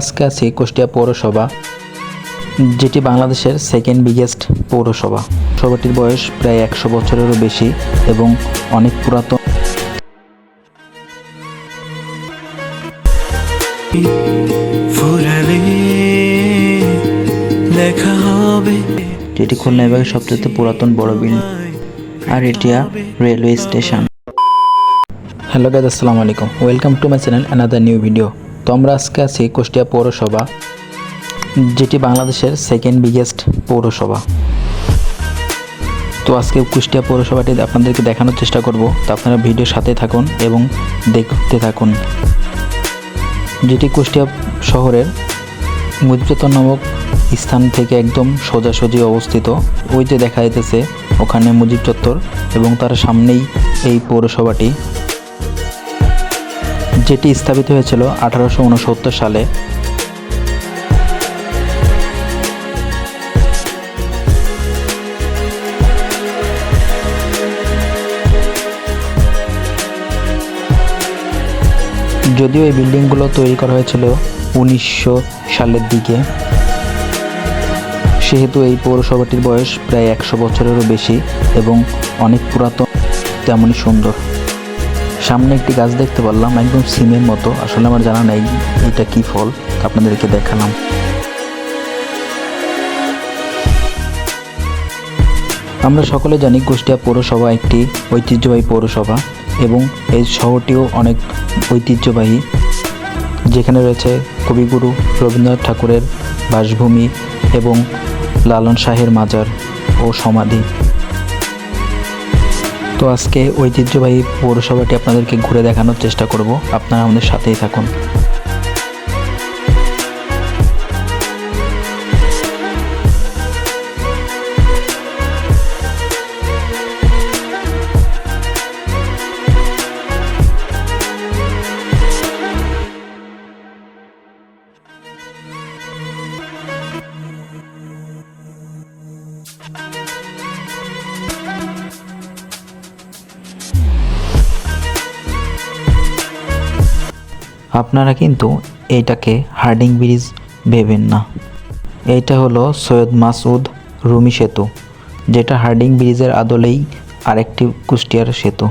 আজকে আছি কুষ্টিয়া পৌরসভা যেটি বাংলাদেশের সেকেন্ড বিগেস্ট পৌরসভা। সভাটির বয়স প্রায় একশো বছরেরও বেশি এবং অনেক পুরাতন। ফুরালে দেখা হবে। যেটি খুলনা বিভাগের সবচেয়ে পুরাতন বড় বিল্ডিং আর এটিয়া রেলওয়ে স্টেশন হ্যালো গাইজ আসসালামু আলাইকুম। Welcome to my channel another new video তো আমরা আজকে আছি কুষ্টিয়া পৌরসভা, যেটি বাংলাদেশের সেকেন্ড বিগেস্ট পৌরসভা। তো আজকে কুষ্টিয়া পৌরসভাটি আপনাদেরকে দেখানোর চেষ্টা করব। তো আপনারা ভিডিওর সাথে থাকুন এবং দেখতে থাকুন। যেটি কুষ্টিয়া শহরের মুজিবচত্বর নামক স্থান থেকে একদম সোজাসুজি অবস্থিত। ওই যে দেখা যাইতেছে, ওখানে মুজিব চত্বর এবং তার সামনেই এই পৌরসভাটি। যেটি স্থাপিত হয়েছিল আঠারোশো উনসত্তর সালে। যদিও এই বিল্ডিংগুলো তৈরি করা হয়েছিল উনিশশো সালের দিকে, সেহেতু এই পৌরসভাটির বয়স প্রায় একশো বছরেরও বেশি এবং অনেক পুরাতন তেমনই সুন্দর। সামনে একটি গাছ দেখতে পারলাম, একদম সিমের মতো। আসলে আমার জানা নেই এটা কি ফল আপনাদেরকে দেখালাম। আমরা সকলে জানি কুষ্টিয়া পৌরসভা একটি ঐতিহ্যবাহী পৌরসভা এবং এই শহরটিও অনেক ঐতিহ্যবাহী। যেখানে রয়েছে কবিগুরু রবীন্দ্রনাথ ঠাকুরের বাসভূমি এবং লালন শাহের মাজার ও সমাধি। তো আজকে ঐতিহ্যবাহী পৌরসভাটি আপনাদেরকে ঘুরে দেখানোর চেষ্টা করব। আপনারা আমাদের সাথেই থাকুন। আপনারা কিন্তু এইটাকে হার্ডিং ব্রিজ ভেবেন না। এইটা হলো সৈয়দ মাসুদ রুমি সেতু, যেটা হার্ডিং ব্রিজের আদলেই আরেকটি কুষ্টিয়ার সেতু।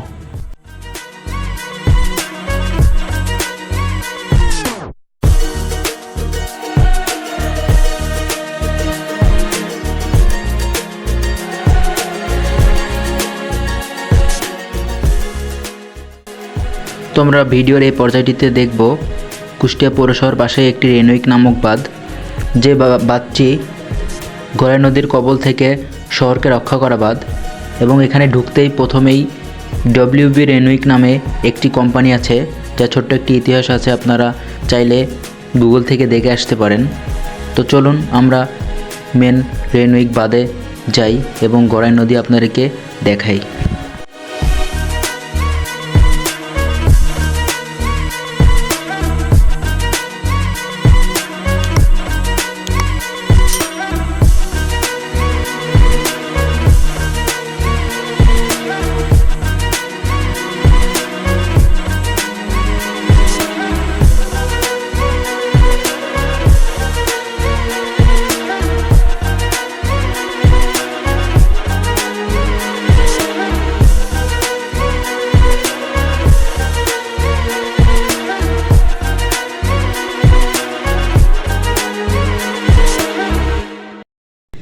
তোমরা ভিডিওর এই পর্যায়টিতে দেখব কুষ্টিয়া পৌরসভার পাশে একটি রেনুইক নামক বাঁধ, যে বাঁধটি গড়াই নদীর কবল থেকে শহরকে রক্ষা করা বাঁধ এবং এখানে ঢুকতেই প্রথমেই ডব্লিউবি রেনুইক নামে একটি কোম্পানি আছে, যা ছোট্ট একটি ইতিহাস আছে, আপনারা চাইলে গুগল থেকে দেখে আসতে পারেন। তো চলুন আমরা মেন রেনউইক বাদে যাই এবং গড়াই নদী আপনাদেরকে দেখাই।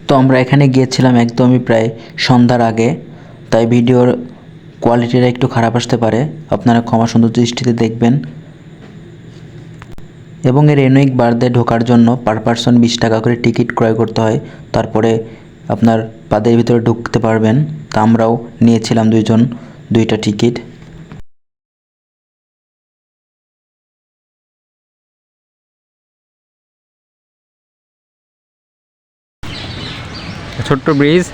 তো আমরা এখানে গিয়েছিলাম একদমই প্রায় সন্ধ্যার আগে, তাই ভিডিওর কোয়ালিটিটা একটু খারাপ আসতে পারে। আপনারা ক্ষমা সুন্দর দৃষ্টিতে দেখবেন। এবং এর রেনুইক বার্থডে ঢোকার জন্য পার পার্সন বিশ টাকা করে টিকিট ক্রয় করতে হয়। তারপরে আপনার পাদের ভিতরে ঢুকতে পারবেন। তা আমরাও নিয়েছিলাম দুইজন, দুইটা টিকিট ছোট্ট ব্রিজ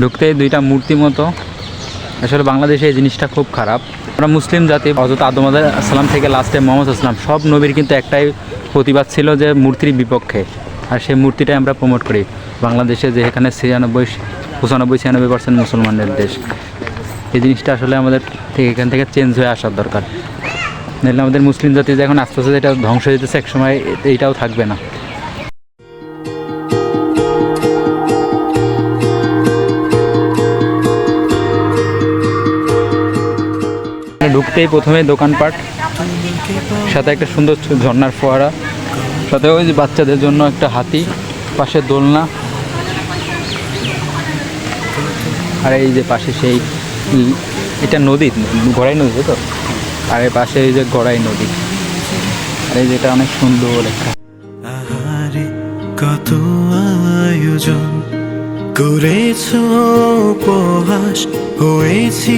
ঢুকতে দুইটা মূর্তি মতো। আসলে বাংলাদেশে এই জিনিসটা খুব খারাপ। আমরা মুসলিম জাতি হজরত আদম আসসালাম থেকে লাস্টে মোহাম্মদ আসলাম সব নবীর কিন্তু একটাই প্রতিবাদ ছিল যে মূর্তির বিপক্ষে। আর সেই মূর্তিটাই আমরা প্রমোট করি। বাংলাদেশে যে এখানে ছিয়ানব্বই, পঁচানব্বই, ছিয়ানব্বই পার্সেন্ট মুসলমানদের দেশ। এই জিনিসটা আসলে আমাদের থেকে এখান থেকে চেঞ্জ হয়ে আসার দরকার। নাহলে আমাদের মুসলিম জাতি যে এখন আস্তে আস্তে এটা ধ্বংস হয়ে যেতেছে, একসময় এইটাও থাকবে না। ঢুকতেই প্রথমে দোকানপাট, সাথে একটা সুন্দর ঝর্ণার ফোয়ারা, সাথে ওই বাচ্চাদের জন্য একটা হাতি, পাশে দোলনা, আর এই যে পাশে সেই এটা নদী, গড়াই নদী তো? আর এর পাশে এই যে গড়াই নদী, আর এই যেটা অনেক সুন্দর একটা। কত আয়োজন। করেছ উপহাস হয়েছি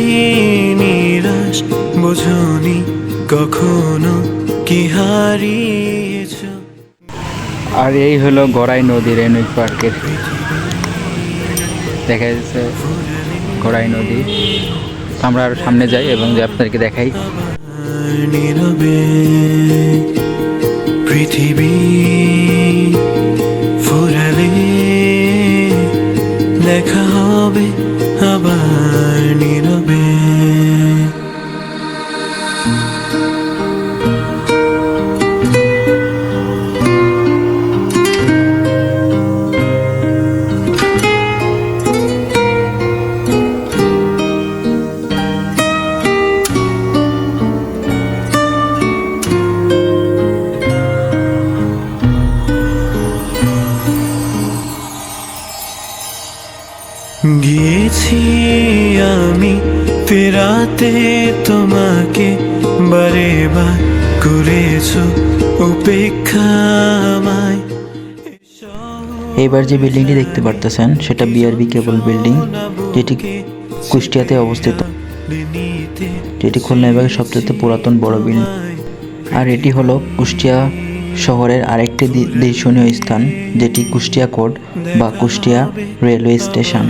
নিরাশ। বোঝনি কখনো কি হারিয়েছ? আর এই হলো গড়াই নদী রেনুইক পার্কের। দেখা যাচ্ছে গড়াই নদী। আমরা আর সামনে যাই এবং যে আপনাদেরকে দেখাই। পৃথিবী। দেখা হবে আবার নীরবে ফেরাতে তোমাকে বারে বার করেছ উপেক্ষা আমায়। এইবার যে বিল্ডিংটি দেখতে পারতেছেন, সেটা বিআরবি কেবল বিল্ডিং, যেটি কুষ্টিয়াতে অবস্থিত। যেটি খুলনা বিভাগের সবচেয়ে পুরাতন বড় বিল্ডিং। আর এটি হলো কুষ্টিয়া শহরের আরেকটি দর্শনীয় স্থান, যেটি কুষ্টিয়া কোড বা কুষ্টিয়া রেলওয়ে স্টেশন।